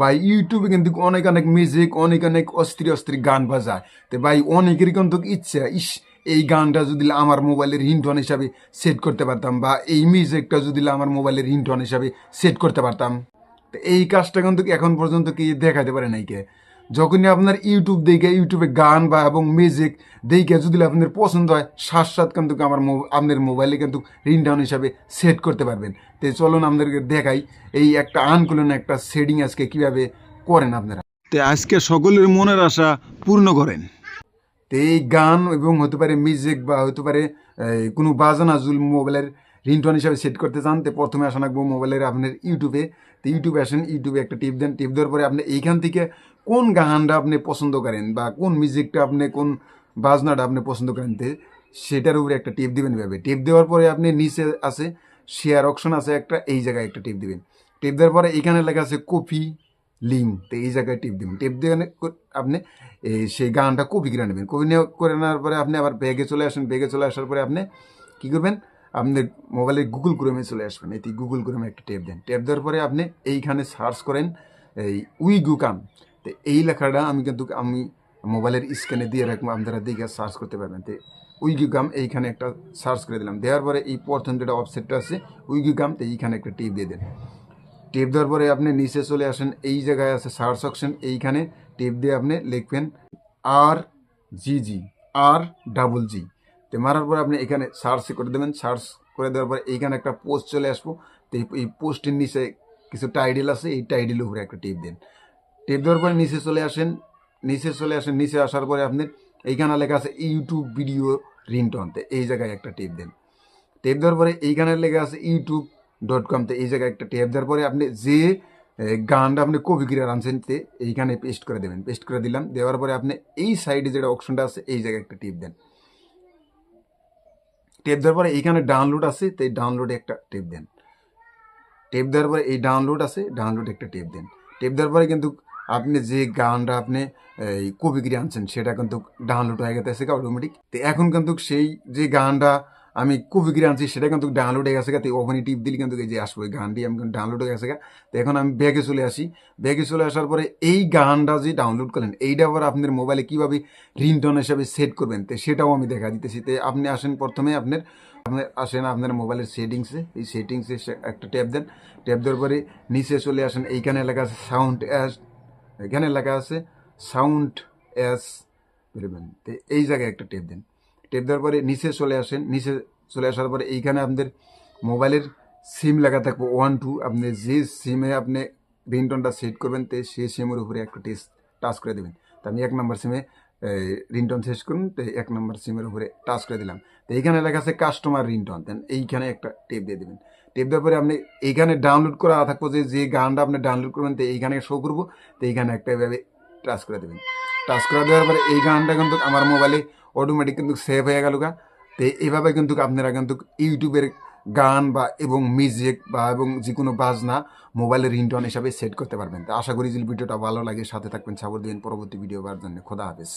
ভাই ইউটিউবে কিন্তু অনেক অনেক মিউজিক অনেক অনেক অস্থির অস্থির গান বাজায়। তো ভাই, অনেকের কিন্তু ইচ্ছা, ইস, এই গানটা যদি আমার মোবাইলের হিন্টন হিসাবে সেট করতে পারতাম বা এই মিউজিকটা যদি আমার মোবাইলের হিন্টন হিসাবে সেট করতে পারতাম। তো এই কাজটা কিন্তু এখন পর্যন্ত কি দেখাতে পারে নাই কে? যখনই আপনার ইউটিউব দেখে ইউটিউবে গান বা এবং মিউজিক দেখে যদি আপনার পছন্দ হয় সাত সাত কিন্তু আমার আপনার মোবাইলে কিন্তু রিংটাউন হিসাবে সেট করতে পারবেন। তো চলুন আপনাদেরকে দেখাই এই একটা আনকুলন একটা সেটিং আজকে কীভাবে করেন আপনারা। তো আজকে সকলের মনের আশা পূর্ণ করেন। তো এই গান এবং হতে পারে মিউজিক বা হতে পারে কোনো বাজানা জুল মোবাইলের রিংটোন হিসাবে সেট করতে চান, তো প্রথমে আসা রাখব মোবাইলের আপনার ইউটিউবে। তো ইউটিউবে আসেন, ইউটিউবে একটা টিপ দেন, টিপ দেওয়ার পরে আপনি এইখান থেকে কোন গানটা আপনি পছন্দ করেন বা কোন মিউজিকটা আপনি, কোন বাজনাটা আপনি পছন্দ করেন, তো সেটার উপরে একটা টিপ দিবেন ভাবে। টিপ দেওয়ার পরে আপনি নিচে আছে শেয়ার অপশন আছে একটা, এই জায়গায় একটা টিপ দিবেন। টিপ দেওয়ার পরে এখানে লেখা আছে কপি লিঙ্ক, তো এই জায়গায় টিপ দিবেন। টিপ দিয়ে আপনি সেই গানটা কপি করে নেবেন। কপি করে নেওয়ার পরে আপনি আবার ব্যাগে চলে আসেন। ব্যাগে চলে আসার পরে আপনি কী করবেন? আপনার মোবাইলে গুগল ক্রোমে চলে আসবেন। এটি গুগল ক্রোমে একটা টেপ দেন। টেপ দেওয়ার পরে আপনি এইখানে সার্চ করেন, এই উইগুকাম তো এই লেখাটা আমি কিন্তু আমি মোবাইলের স্ক্যানে দিয়ে রাখব, আপনারা দেখে সার্চ করতে পারবেন। তো উইগুকাম এইখানে একটা সার্চ করে দিলাম। দেওয়ার পরে এই প্রথম যেটা অফসেটটা আছে উইগুকাম তো এইখানে একটা টিপ দিয়ে দেন। টেপ দেওয়ার পরে আপনি নিচে চলে আসেন, এই জায়গায় আছে সার্চ অপশন এইখানে টেপ দিয়ে আপনি লিখবেন আর জি জি আর ডাবল জি তো মারার পর আপনি এখানে সার্চ করে দেবেন। সার্চ করে দেওয়ার পরে এইখানে একটা পোস্ট চলে আসব। তো এই- পোস্টের নিচে কিছু টাইটেল আছে, এই টাইটেলের উপরে একটা টিপ দেন। টেপ দেওয়ার পরে নিচে চলে আসেন। নিচে চলে আসেন। নিচে আসার পরে আপনি এইখানে লেখা আছে ইউটিউব ভিডিও রিংটন তো এই জায়গায় একটা টিপ দেন। টেপ দেওয়ার পরে এইখানে লেখা আছে ইউটিউব ডট কম তো এই জায়গায় একটা টেপ দেওয়ার পরে আপনি যে গানটা আপনি কপি করে আনছেন, তে এইখানে পেস্ট করে দেবেন। পেস্ট করে দিলাম। দেওয়ার পরে আপনি এই সাইডে যেটা অপশনটা আছে, এই জায়গায় একটা টিপ দেন। টেপ দেওয়ার পরে এইখানে ডাউনলোড আছে, তো এই ডাউনলোডে একটা টেপ দেন। টেপ দেওয়ার পরে এই ডাউনলোড আছে ডাউনলোড একটা টেপ দেন। টেপ দেওয়ার পরে কিন্তু আপনি যে গানটা আপনি, এই কপি করে আনছেন, সেটা কিন্তু ডাউনলোড হয়ে গেছে অটোমেটিক তো এখন কিন্তু সেই যে গানটা আমি কপি করে আনছি সেটা কিন্তু ডাউনলোড হয়ে গেছে তো ওখানে টিপ দিলে কিন্তু এই যে আসব এই গানটি আমি কিন্তু ডাউনলোড হয়ে গেছে। তো এখন আমি ব্যাগে চলে আসি। ব্যাগে চলে আসার পরে এই গানটা যে ডাউনলোড করলেন, এইটা আবার আপনার মোবাইলে কীভাবে রিংটোন হিসাবে সেট করবেন? তো সেটাও আমি দেখা দিতেছি। তো আপনি আসেন প্রথমে আপনার আপনার আসেন আপনার মোবাইলের সেটিংসে এই সেটিংসে একটা ট্যাপ দেন। ট্যাপ দেওয়ার পরে নিচে চলে আসেন। এইখানে লেখা আছে সাউন্ড অ্যাস এখানে লেখা আছে সাউন্ড অ্যাস এই জায়গায় একটা টেপ দেন। টেপ দেওয়ার পরে নিচে চলে আসেন, নিচে চলে আসার পরে এইখানে আপনাদের মোবাইলের সিম লেখা থাকবে ওয়ান টু আপনি যে সিমে আপনি রিংটনটা সেট করবেন, তো সেই সিমের উপরে একটা টেস্ট টাচ করে দেবেন। তো আমি এক নম্বর সিমে রিংটন শেষ করুন, তো এক নম্বর সিমের উপরে টাচ করে দিলাম। তো এইখানে লেখা আছে কাস্টমার রিংটন দেন এইখানে একটা টেপ দিয়ে দেবেন। টেপ দেওয়ার পরে আপনি এইখানে ডাউনলোড করা থাকব যে যে গানটা আপনি ডাউনলোড করবেন, তো এইখানে শো করব, তো এইখানে একটা এভাবে টাচ করে দেবেন। টাচ করে দেওয়ার পরে এই গানটা কিন্তু আমার মোবাইলে অটোমেটিক কিন্তু সেভ হয়ে গেল গা। তো এইভাবে কিন্তু আপনারা কিন্তু ইউটিউবের গান বা এবং মিউজিক বা এবং যে কোনো বাজনা মোবাইলের রিংটন হিসাবে সেট করতে পারবেন। তো আশা করি যে ভিডিওটা ভালো লাগে। সাথে থাকবেন। সাপোর্ট দিবেন পরবর্তী ভিডিও বার জন্য। খোদা হাফেজ।